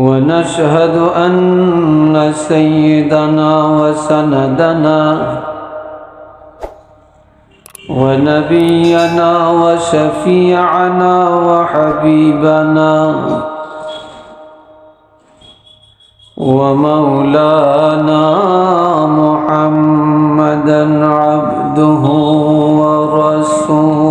ونشهد أن سيدنا وسندنا ونبينا وشفيعنا وحبيبنا ومولانا محمدا عبده ورسوله.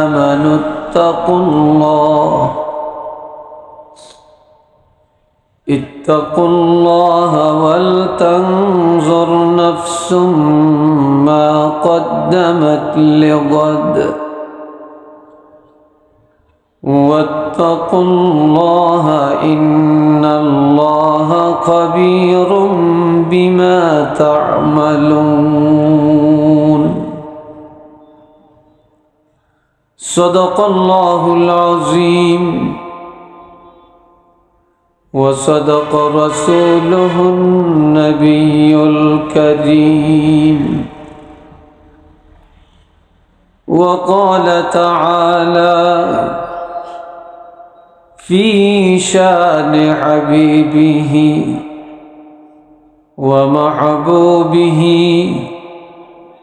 اتقوا الله. اتقوا الله ولتنظر نفس ما قدمت لغد. واتقوا الله إن الله خبير بما تعملون. صدق الله العظيم. وصدق رسوله النبي الكريم. وقال تعالى في شأن حبيبه ومحبوبه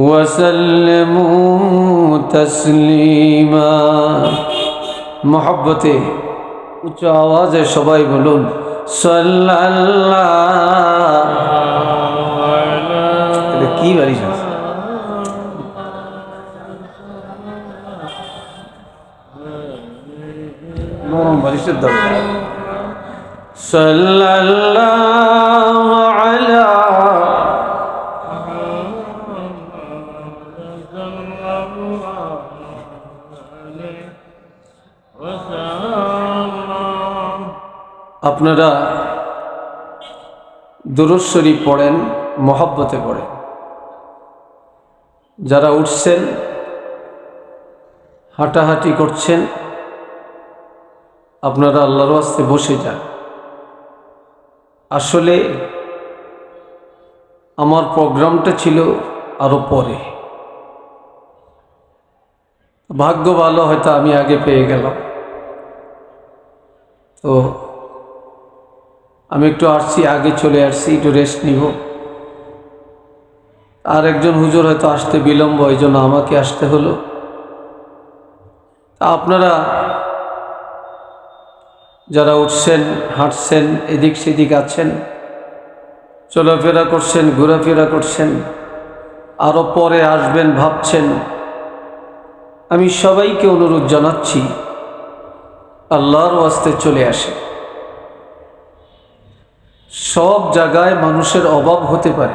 وسلموا تسليما محبته উচ্চ আওয়াজে সবাই বলুন সাল্লাল্লাহ এটা কি বাড়ি নরম বারিশের দরকার সাল্লাল্লাহু আপনারা শরীফ পড়েন, মহব্বতে পড়েন। যারা উঠছেন, হাঁটাহাঁটি করছেন, আপনারা আল্লাহর আস্তে বসে যান। আসলে আমার প্রোগ্রামটা ছিল আরও পরে। ভাগ্য ভালো হয়তো আমি আগে পেয়ে গেলাম। তো আমি একটু আসছি, আগে চলে আসছি, একটু রেস্ট নিব। আর একজন হুজুর হয়তো আসতে বিলম্ব এই জন্য আমাকে আসতে হলো। আপনারা যারা উঠছেন, হাঁটছেন, এদিক সেদিক আছেন, চলাফেরা করছেন, ঘোরাফেরা করছেন আরও পরে আসবেন, ভাবছেন, আমি সবাইকে অনুরোধ জানাচ্ছি, আল্লাহর ওয়াস্তে চলে আসে সব জায়গায় মানুষের অভাব হতে পারে।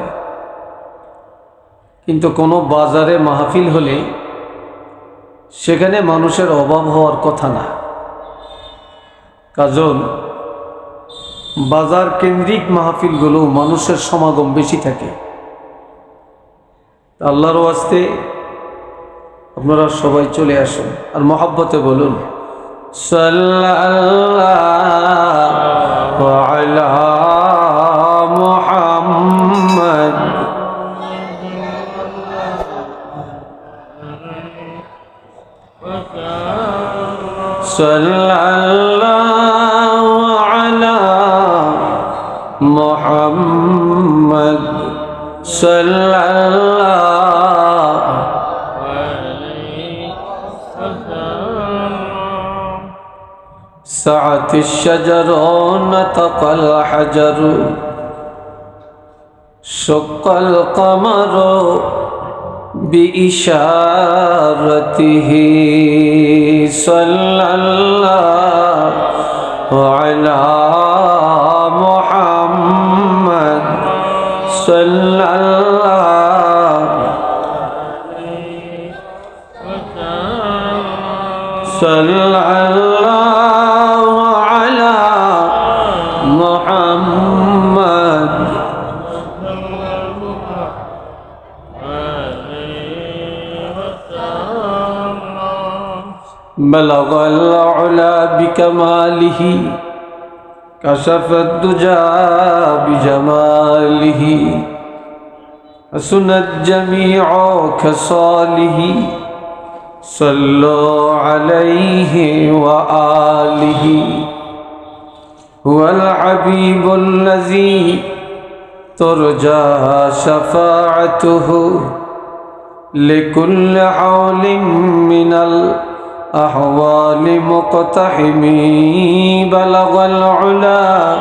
কিন্তু কোনো বাজারে মাহফিল হলে সেখানে মানুষের অভাব হওয়ার কথা না। কাজল, বাজার কেন্দ্রিক মাহফিলগুলো মানুষের সমাগম বেশি থাকে। আল্লাহর ওয়াস্তে আপনারা সবাই চলে আসুন। আর মহাব্বতে বলুন, সাল্লাল্লাহু الشجر نطق الحجر شق القمر بإشارته. صلى الله على محمد صلى الله صلى الله بلغ العلا بكماله كشف الدجى بجماله حسن الجميع كصاله صلوا عليه وآله. هو الحبيب الذي ترجى شفاعته لكل حول من الأحوال مقتحم بلغ العلا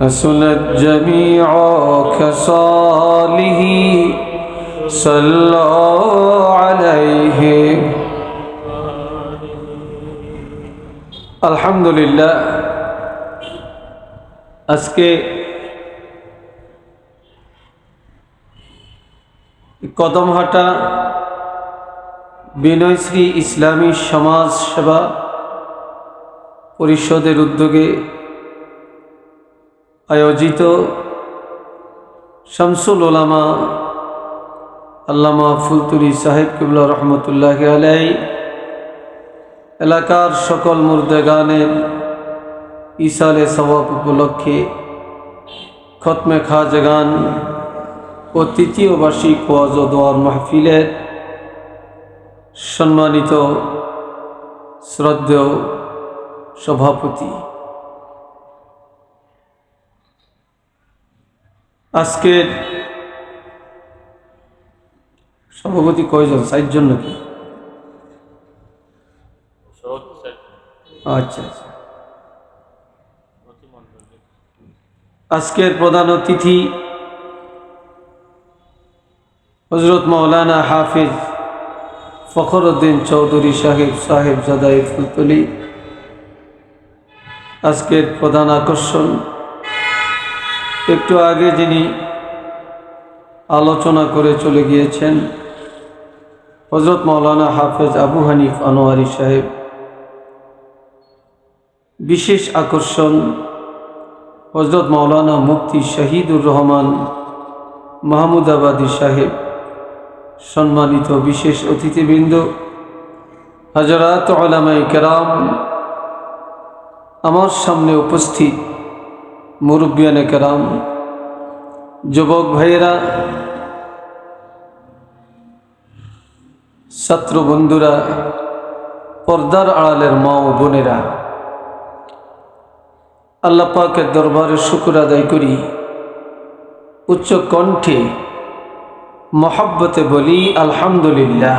حسن الجميع كصاله صلوا عليه আলহামদুলিল্লাহ আজকে কদমহাটা বিনয়শ্রী ইসলামী সমাজ সেবা পরিষদের উদ্যোগে আয়োজিত শামসুল ওলামা আল্লামা ফুলতুরি সাহেব কিবুল্লা রহমতুল্লাহ আলাই এলাকার সকল মুর্দেগানের ইসালে সবাব উপলক্ষে খতমে খাজগান ও তৃতীয় বার্ষিক ওয়াজ ও দোয়ার মাহফিলের সম্মানিত শ্রদ্ধেয় সভাপতি। আজকের সভাপতি কয়জন? চারজন নাকি? আচ্ছা আচ্ছা। আজকের প্রধান অতিথি হজরত মৌলানা হাফিজ ফখরুদ্দিন চৌধুরী সাহেব সাহেব জাদাই ফুলতলি। আজকের প্রধান আকর্ষণ, একটু আগে যিনি আলোচনা করে চলে গিয়েছেন হজরত মৌলানা হাফেজ আবু হানিফ আনোয়ারি সাহেব। বিশেষ আকর্ষণ হজরত মৌলানা মুফতি শহীদুর রহমান মাহমুদাবাদী সাহেব। সম্মানিত বিশেষ অতিথিবৃন্দ, হাজরাত আলামাই কেরাম, আমার সামনে উপস্থিত মুরব্বিয়ানে কেরাম, যুবক ভাইয়েরা, ছাত্র বন্ধুরা, পর্দার আড়ালের মা ও বোনেরা, আল্লাহ পাকের দরবারে শুকুর আদায় করি, উচ্চ কণ্ঠে মহাব্বতে বলি আলহামদুলিল্লাহ।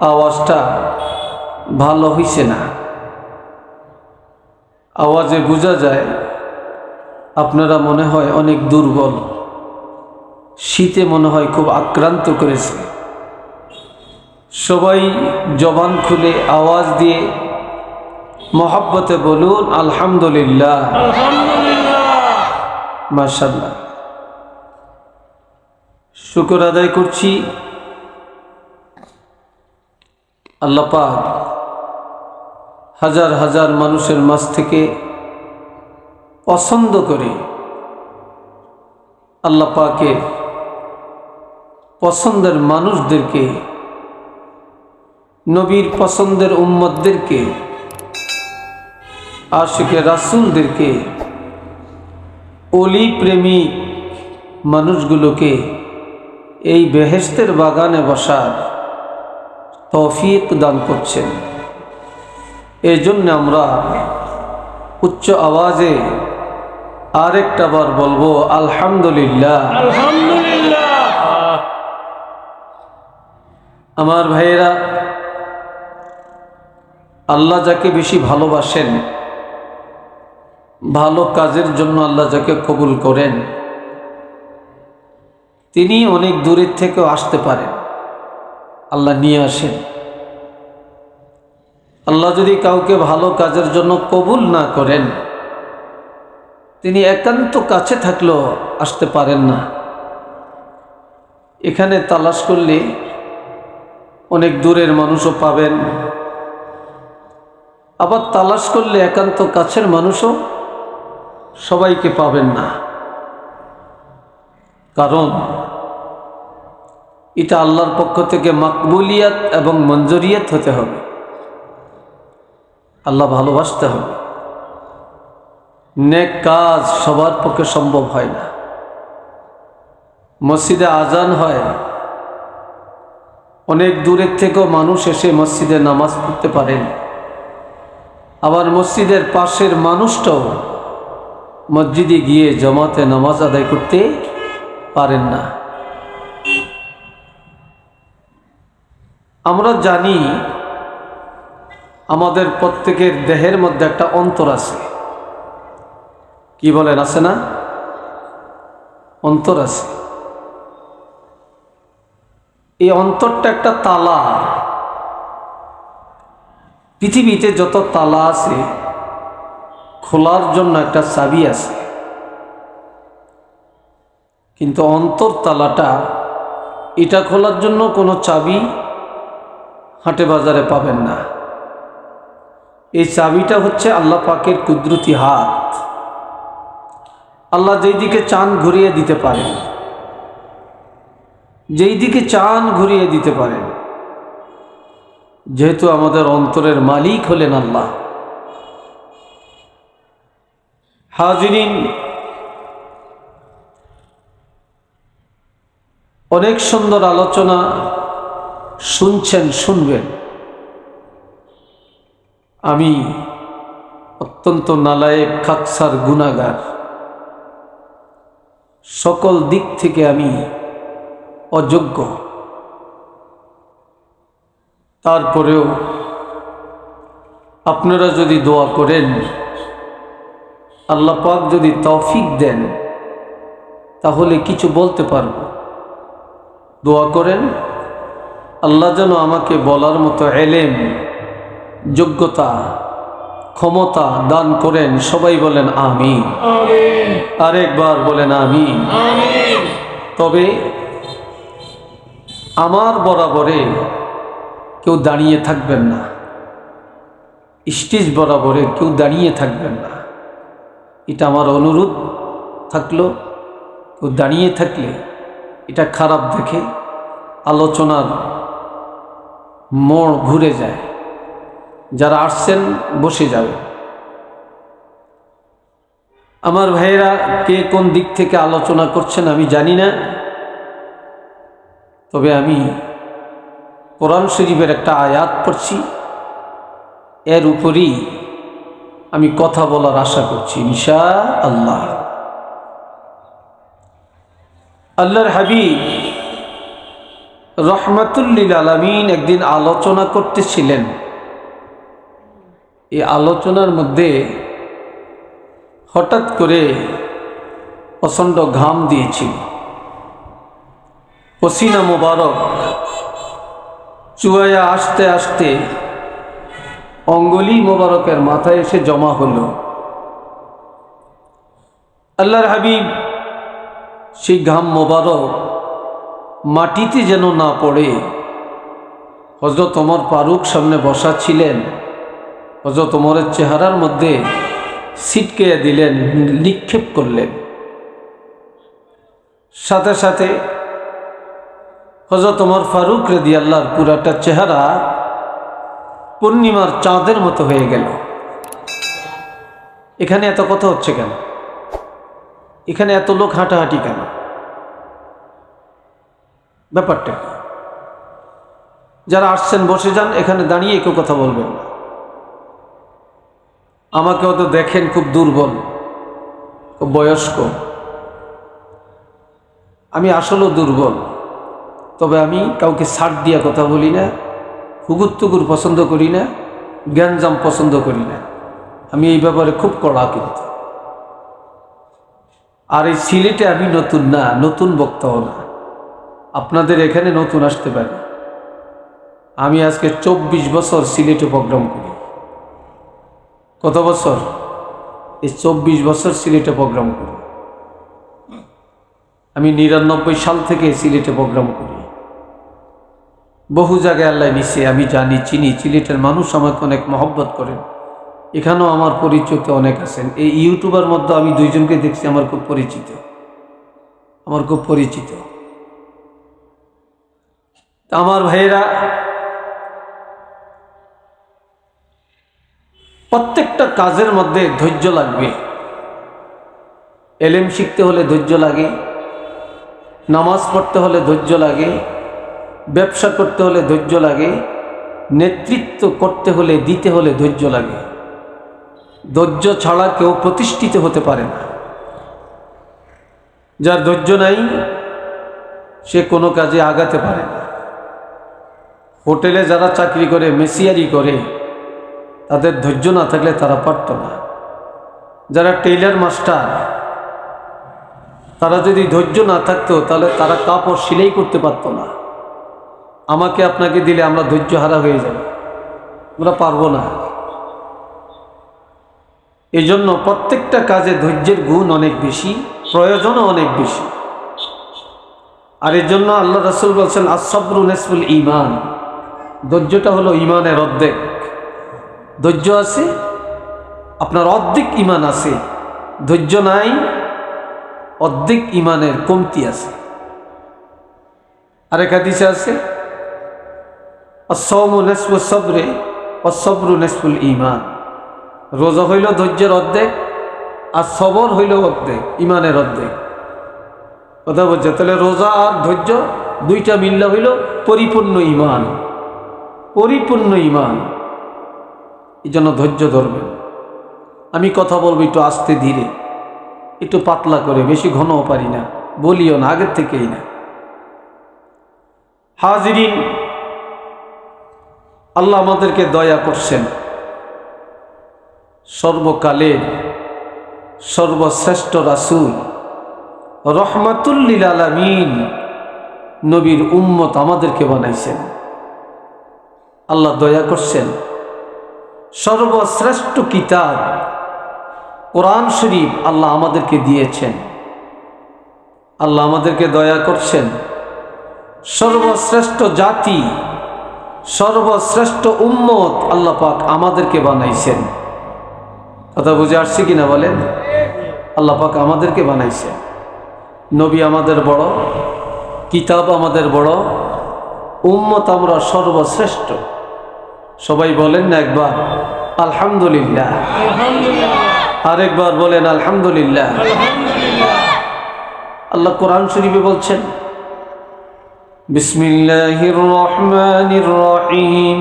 আওয়াজটা ভালো হইছে না। আওয়াজে বোঝা যায় আপনারা মনে হয় অনেক দুর্বল। শীতে মনে হয় খুব আক্রান্ত করেছে। সবাই জবান খুলে আওয়াজ দিয়ে মহাব্বতে বলুন আলহামদুলিল্লাহ। আলহামদুলিল্লাহ। মার্শাল্লাহ শুকর আদায় করছি। আল্লাহ পাক হাজার হাজার মানুষের মাঝ থেকে পছন্দ করে আল্লাপাকে পছন্দের মানুষদেরকে, নবীর পছন্দের উম্মতদেরকে, আশিকে রাসুলদেরকে, অলি প্রেমিক মানুষগুলোকে এই বেহেস্তের বাগানে বসার তৌফিক দান করছেন। এই জন্য আমরা উচ্চ আওয়াজে আরেকটা বার বলব আলহামদুলিল্লাহ। আলহামদুলিল্লাহ। আমার ভাইয়েরা আল্লাহ যাকে বেশি ভালোবাসেন ভালো কাজের জন্য আল্লাহ যাকে কবুল করেন। তিনি অনেক দূরের থেকেও আসতে পারেন। আল্লাহ নিয়ে আসেন। আল্লাহ যদি কাউকে ভালো কাজের জন্য কবুল না করেন, তিনি একান্ত কাছে থাকলেও আসতে পারেন না। এখানে তালাশ করলে অনেক দূরের মানুষও পাবেন। আবার তালাশ করলে একান্ত কাছের মানুষও সবাইকে পাবেন না। কারণ এটা আল্লাহর পক্ষ থেকে মাকবুলিয়াত এবং মঞ্জুরিয়াত হতে হবে। আল্লাহ ভালোবাসতে হবে। নেক কাজ সবার পক্ষে সম্ভব হয় না। মসজিদে আজান হয়। অনেক দূরের থেকেও মানুষ এসে মসজিদে নামাজ পড়তে পারেন। আবার মসজিদের পাশের মানুষটাও মসজিদে গিয়ে জমাতে নামাজ আদায় করতে পারেন না। আমরা জানি আমাদের প্রত্যেকের দেহের মধ্যে একটা অন্তর আছে। কি বলেন, আছে না? অন্তর আছে। এই অন্তরটা একটা তালা। পৃথিবীতে যত তালা আছে, খোলার জন্য একটা চাবি আছে। কিন্তু অন্তর তালাটা, এটা খোলার জন্য কোনো চাবি হাটে বাজারে পাবেন না। এই চাবিটা হচ্ছে আল্লাহ পাকের কুদরতি হাত। আল্লাহ যেই দিকে চান ঘুরিয়ে দিতে পারেন। যেই দিকে চান ঘুরিয়ে দিতে পারেন। যেহেতু আমাদের অন্তরের মালিক হলেন আল্লাহ। হাজিরিন, অনেক সুন্দর আলোচনা শুনছেন, শুনবেন। আমি অত্যন্ত নালায়েক খাকসার গুণাগার। সকল দিক থেকে আমি অযোগ্য। তারপরেও আপনারা যদি দোয়া করেন, আল্লাহ পাক যদি তৌফিক দেন, তাহলে কিছু বলতে পারব। দোয়া করেন আল্লাহ যেন আমাকে বলার মতো এলেম যোগ্যতা ক্ষমতা দান করেন সবাই বলেন আমি আরেকবার বলেন আমি তবে আমার বরাবরে কেউ দাঁড়িয়ে থাকবেন না। স্টেজ বরাবরে কেউ দাঁড়িয়ে থাকবেন না। এটা আমার অনুরোধ থাকল কেউ দাঁড়িয়ে থাকলে এটা খারাপ দেখে আলোচনার মোড় ঘুরে যায়। যারা আসছেন বসে যাবে। আমার ভাইয়েরা, কে কোন দিক থেকে আলোচনা করছেন আমি জানি না। তবে আমি কোরআন শরীফের একটা আয়াত পড়ছি। এর উপরই আমি কথা বলার আশা করছি ইনশা আল্লাহ আল্লাহর হাবিব রহমাতুল্লিল আলমিন একদিন আলোচনা করতেছিলেন। এই আলোচনার মধ্যে হঠাৎ করে প্রচণ্ড ঘাম দিয়েছিল। পসিনা মোবারক চুয়াইয়া আসতে আসতে অঙ্গলি মোবারকের মাথায় এসে জমা হল। আল্লাহর হাবিব সেই ঘাম মোবারক মাটিতে যেন না পড়ে। হজরত অমর ফারুক সামনে বসা ছিলেন। হজরত অমরের চেহারার মধ্যে ছিটকে দিলেন, নিক্ষেপ করলেন। সাথে সাথে হজরত অমর ফারুক রেদি আল্লাহর পুরাটা চেহারা পূর্ণিমার চাঁদের মতো হয়ে গেল। এখানে এত কথা হচ্ছে কেন? এখানে এত লোক হাঁটাহাঁটি কেন? ব্যাপারটা যারা আসছেন, বসে যান, এখানে দাঁড়িয়ে কেউ কথা বলবেন আমাকেও তো দেখেন খুব দুর্বল, খুব বয়স্ক। আমি আসলেও দুর্বল, তবে আমি কাউকে সার দিয়া কথা বলি না হুগুর তুগুর পছন্দ করি না জ্ঞানজাম পছন্দ করি না। আমি এই ব্যাপারে খুব কড়া কিন্তু। আর এই সিলেটে আমি নতুন না, নতুন বক্তাও না। আপনাদের এখানে নতুন আসতে পারে। আমি আজকে চব্বিশ বছর সিলেটে প্রোগ্রাম করি। কত বছর? এই চব্বিশ বছর সিলেটে প্রোগ্রাম করি। আমি নিরানব্বই সাল থেকে সিলেটে প্রোগ্রাম করি। বহু জায়গায় আল্লাহ নিছে, আমি জানি, চিনি, সিলেটের মানুষ আমাকে অনেক মহব্বত করেন। এখানেও আমার পরিচিত অনেক আছেন। এই ইউটিউবার মধ্যে আমি দুইজনকে দেখছি, আমার খুব পরিচিত। আমার খুব পরিচিত। আমার ভাইয়েরা, প্রত্যেকটা কাজের মধ্যে ধৈর্য লাগবে। এলেম শিখতে হলে ধৈর্য লাগে, নামাজ পড়তে হলে ধৈর্য লাগে, ব্যবসা করতে হলে ধৈর্য লাগে, নেতৃত্ব করতে হলে দিতে হলে ধৈর্য লাগে। ধৈর্য ছাড়া কেউ প্রতিষ্ঠিত হতে পারে না। যার ধৈর্য নাই, সে কোনো কাজে আগাতে পারে না। হোটেলে যারা চাকরি করে, মেসিয়ারি করে, তাদের ধৈর্য না থাকলে তারা পারত না। যারা টেইলার মাস্টার, তারা যদি ধৈর্য না থাকতো, তাহলে তারা কাপড় সেলাই করতে পারতো না। আমাকে আপনাকে দিলে আমরা ধৈর্য হারা হয়ে যাব। আমরা পারব না। এই জন্য প্রত্যেকটা কাজে ধৈর্যের গুণ অনেক বেশি, প্রয়োজনও অনেক বেশি। আর এর জন্য আল্লাহ রসুল বলছেন আসবরু নেসফুল ইমান ধৈর্যটা হলো ইমানের অর্ধেক। ধৈর্য আছে, আপনার অর্ধেক ইমান আছে। ধৈর্য নাই, অর্ধেক ইমানের কমতি আছে। আরেক হাদিসে আছে অসৌমু নেসফু সবরে অসবরু নেসফুল ইমান রোজা হইল ধৈর্যের অর্ধেক, আর সবর হইল অর্ধেক, ইমানের অর্ধেক। কথা বলছে, তাহলে রোজা আর ধৈর্য দুইটা মিল্লা হইল পরিপূর্ণ ইমান পরিপূর্ণ ইমান এই জন্য ধৈর্য ধরবেন। আমি কথা বলব একটু আস্তে ধীরে, একটু পাতলা করে, বেশি ঘনও পারি না, বলিও না, আগের থেকেই না। হাজিরিন, আল্লাহ আমাদেরকে দয়া করছেন। সর্বকালের সর্বশ্রেষ্ঠ রাসুল রহমাতুল্লিল আলমিন, নবীর উম্মত আমাদেরকে বানাইছেন। আল্লাহ দয়া করছেন। সর্বশ্রেষ্ঠ কিতাব কোরআন শরীফ আল্লাহ আমাদেরকে দিয়েছেন। আল্লাহ আমাদেরকে দয়া করছেন। সর্বশ্রেষ্ঠ জাতি, সর্বশ্রেষ্ঠ উম্মত আল্লাহ পাক আমাদেরকে বানাইছেন। কথা বুঝে আসছি কিনা বলেন? আল্লাহ পাক আমাদেরকে বানাইছেন। নবী আমাদের বড়, কিতাব আমাদের বড়, উম্মত আমরা সর্বশ্রেষ্ঠ। সবাই বলেন না একবার আলহামদুলিল্লাহ। আরেকবার বলেন আলহামদুলিল্লাহ। আল্লাহ কোরআন শরীফে বলছেন বিসমিল্লাহির রহমানির রহিম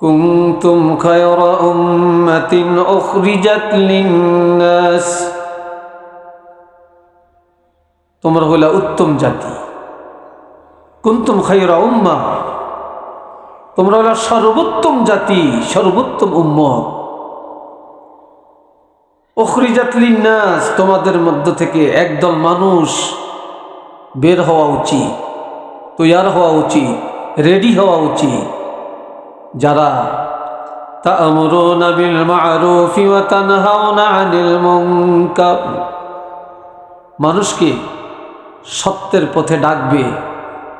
কুনতুম খায়রা উম্মাতিন উখরিজাত লিন-নাস। তোমরা হলো উত্তম জাতি। কুনতুম খায়রা উম্মাহ তোমরা হলো সর্বোত্তম জাতি, সর্বোত্তম উম্মত। অখরিজাতলিন নাস তোমাদের মধ্য থেকে একদল মানুষ বের হওয়া উচিত, তৈয়ার হওয়া উচিত, রেডি হওয়া উচিত। যারা মানুষকে সত্যের পথে ডাকবে,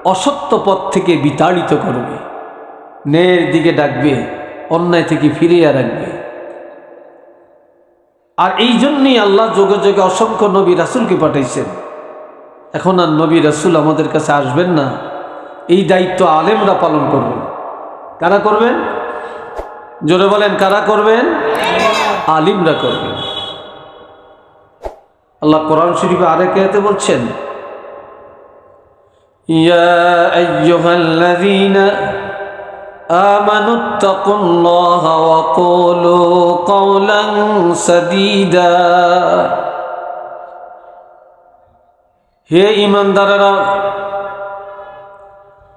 অসত্য পথ থেকে বিতাড়িত করবে। ন্যায়ের দিকে ডাকবে, অন্যায় থেকে ফিরিয়ে রাখবে। আর এই জন্যই আল্লাহ যোগে যোগে অসংখ্য নবী রাসুলকে পাঠাইছেন। এখন আর নবী রাসুল আমাদের কাছে আসবেন না। এই দায়িত্ব আলেমরা পালন করবেন। কারা করবেন? জোরে বলেন, কারা করবেন? আলিমরা করবেন। আল্লাহ কোরআন শরীফে আরেক এতে বলছেন, ইয়া آمنوا اتقوا الله وقولوا قولا سديدا হে ইমানদারেরা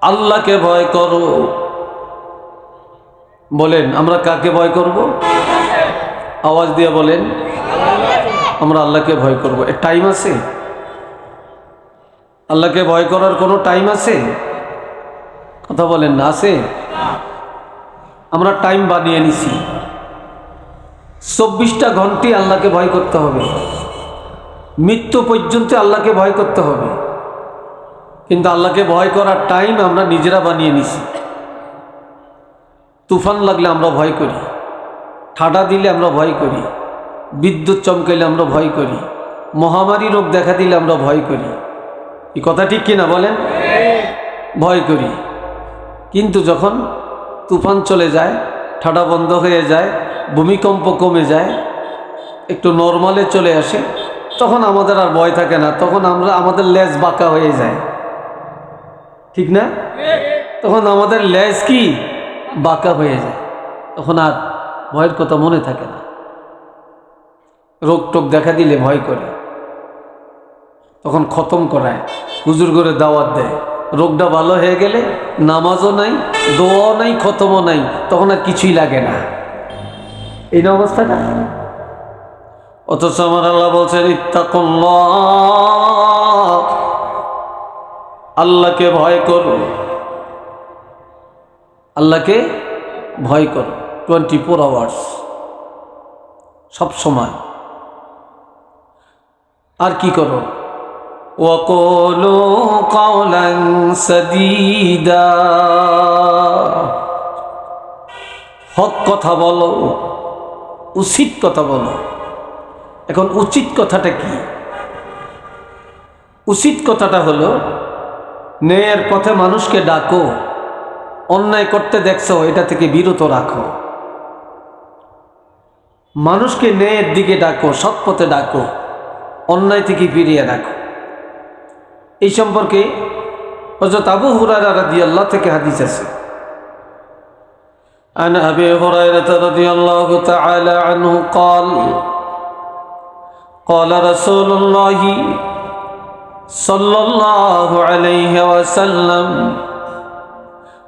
আল্লাহকে ভয় করো বলেন আমরা কাকে ভয় করব আওয়াজ দিয়ে বলেন আমরা আল্লাহকে ভয় করব এর টাইম আছে আল্লাহকে ভয় করার কোনো টাইম আছে কথা বলেন না আছে? আমরা টাইম বানিয়ে নিছি। চব্বিশটা ঘন্টি আল্লাহকে ভয় করতে হবে। মৃত্যু পর্যন্ত আল্লাহকে ভয় করতে হবে। কিন্তু আল্লাহকে ভয় করার টাইম আমরা নিজেরা বানিয়ে নিছি। তুফান লাগলে আমরা ভয় করি। ঠাডা দিলে আমরা ভয় করি। বিদ্যুৎ চমকাইলে আমরা ভয় করি। মহামারী রোগ দেখা দিলে আমরা ভয় করি। এই কথা ঠিক কিনা বলেন? ভয় করি। কিন্তু যখন তুফান চলে যায়, ঠাডা বন্ধ হয়ে যায়, ভূমিকম্প কমে যায়, একটু নর্মালে চলে আসে, তখন আমাদের আর ভয় থাকে না, তখন আমরা আমাদের লেজ বাঁকা হয়ে যায়। ঠিক না? তখন আমাদের লেজ কি? বাঁকা হয়ে যায়। তখন আর ভয়ের কথা মনে থাকে না। রোগ টোগ দেখা দিলে ভয় করে। তখন খতম করায়, হুজুর করে দাওয়াত দেয়। রোগটা ভালো হয়ে গেলে নামাজও নাই, দোয়াও নাই, খতমও নাই, তখন আর কিছুই লাগে না। এই না অবস্থাটা? অথচ আমার আল্লাহ বলছেন, ইত্তাকুল্লাহ। আল্লাহকে ভয় করো। আল্লাহকে ভয় করো। Twenty four hours. সব সময়। আর কি করো? وقولوا قولا سديدا হক কথা বলো উচিত কথা বলো এখন উচিত কথাটা কি উচিত কথাটা হলো ন্যায়ের পথে মানুষকে ডাকো অন্যায় করতে দেখছো এটা থেকে বিরত রাখো মানুষকে ন্যায়ের দিকে ডাকো সৎ পথে ডাকো অন্যায় থেকে ফিরিয়ে রাখো এই সম্পর্কে হজরত আবু হুরারা রাদি আল্লাহ থেকে হাদিস আছে عن أبي هريرة رضي الله تعالى عنه قال قال رسول الله صلى الله عليه وسلم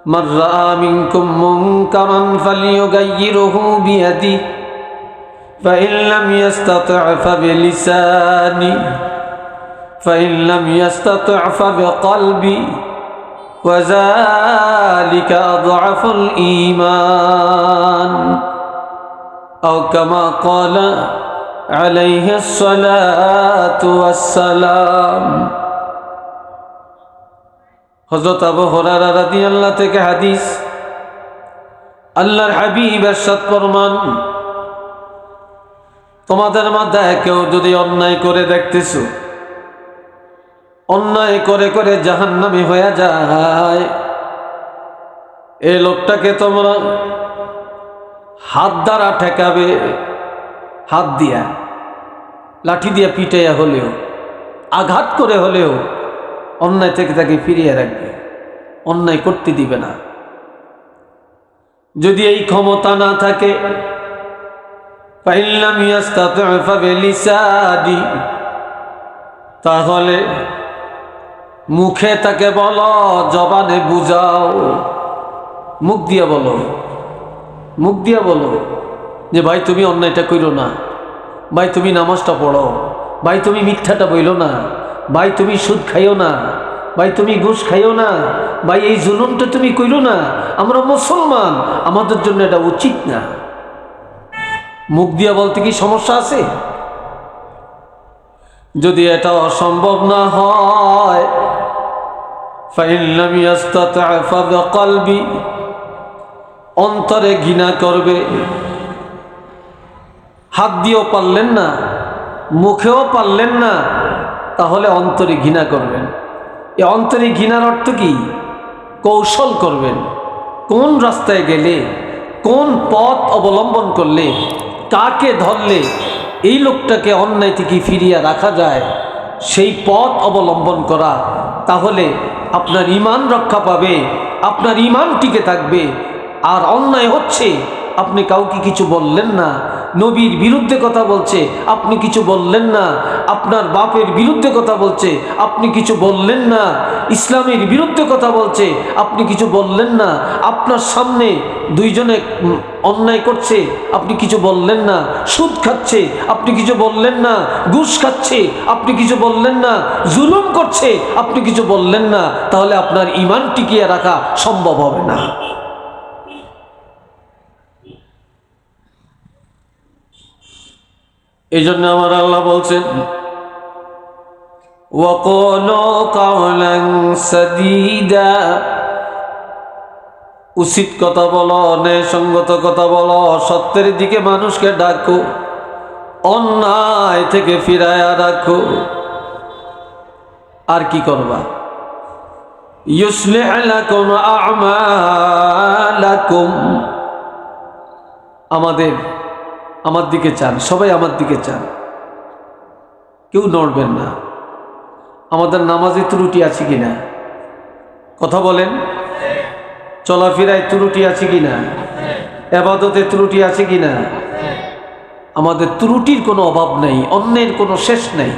من رأى منكم منكرا فليغيره بيده فإن لم يستطع فبلسانه فإن لم يستطع فبقلبي وذلك أضعف الإيمان أو كما قال عليه الصلاة والسلام হজরত আবু হরারা রাদি আল্লাহ থেকে হাদিস আল্লাহর হাবিব এরশাদ ফরমান তোমাদের মাথায় কেউ যদি অন্যায় করে দেখতেছো অন্যায় করে করে জাহান্নামি হয়ে যায়। এই লোকটাকে তোমরা হাত দ্বারা ঠেকাবে, হাত দিয়া, লাঠি দিয়া পিটাইয়া হলেও, আঘাত করে হলেও অন্যায় থেকে তাকে ফিরিয়ে রাখবে, অন্যায় করতে দিবে না। যদি এই ক্ষমতা না থাকে তাহলে মুখে তাকে বলো, জবানে বুঝাও। মুখ দিয়া বলো। মুখ দিয়া বলো যে, ভাই, তুমি অন্যায়টা কইরো না। ভাই, তুমি নামাজটা পড়ো। ভাই, তুমি মিথ্যাটা বইলো না। ভাই, তুমি সুদ খাইও না। ভাই, তুমি ঘুষ খাইও না। ভাই, এই জুলুমটা তুমি কইরো না। আমরা মুসলমান, আমাদের জন্য এটা উচিত না। মুখ দিয়া বলতে কি সমস্যা আছে? যদি এটা অসম্ভব না হয় ফাইন লাম ইয়াস্তাতা ফাবি অন্তরে ঘৃণা করবে। হাত দিয়েও পারলেন না, মুখেও পারলেন না, তাহলে অন্তরে ঘৃণা করবেন। এ অন্তরে ঘৃণার অর্থ কি? কৌশল করবেন। কোন রাস্তায় গেলে, কোন পথ অবলম্বন করলে, কাকে ধরলে এই লোকটাকে অন্যায় থেকে ফিরিয়ে রাখা যায়, সেই পথ অবলম্বন করা তাহলে আপনার ইমান রক্ষা পাবে, আপনার ইমান টিকে থাকবে। আর অন্যায় হচ্ছে, আপনি কাউকে কিছু বললেন না। নবীর বিরুদ্ধে কথা বলছে, আপনি কিছু বললেন না। আপনার বাপের বিরুদ্ধে কথা বলছে, আপনি কিছু বললেন না। ইসলামের বিরুদ্ধে কথা বলছে, আপনি কিছু বললেন না। আপনার সামনে দুইজনে অন্যায় করছে, আপনি কিছু বললেন না। সুদ খাচ্ছে, আপনি কিছু বললেন না। ঘুষ খাচ্ছে, আপনি কিছু বললেন না। জুলুম করছে, আপনি কিছু বললেন না। তাহলে আপনার ইমান টিকিয়ে রাখা সম্ভব হবে না। এই জন্য আমার আল্লাহ বলছেন وَقُولُوا قَوْلًا سَدِيدًا উচিত কথা বলো ন্যায়সঙ্গত কথা বলো সত্যের দিকে মানুষকে ডাকো অন্যায় থেকে ফিরায়া রাখো আর কি করবা ইউসলিহ লাকুম আ'মালাকুম আমাদের আমার দিকে চান, সবাই আমার দিকে চান। কেউ নড়বেন না। আমাদের নামাজে ত্রুটি আছে কি না কথা বলেন। চলাফেরায় ত্রুটি আছে কি না এবাদতে ত্রুটি আছে কি না আমাদের ত্রুটির কোনো অভাব নেই, অন্যের কোনো শেষ নেই।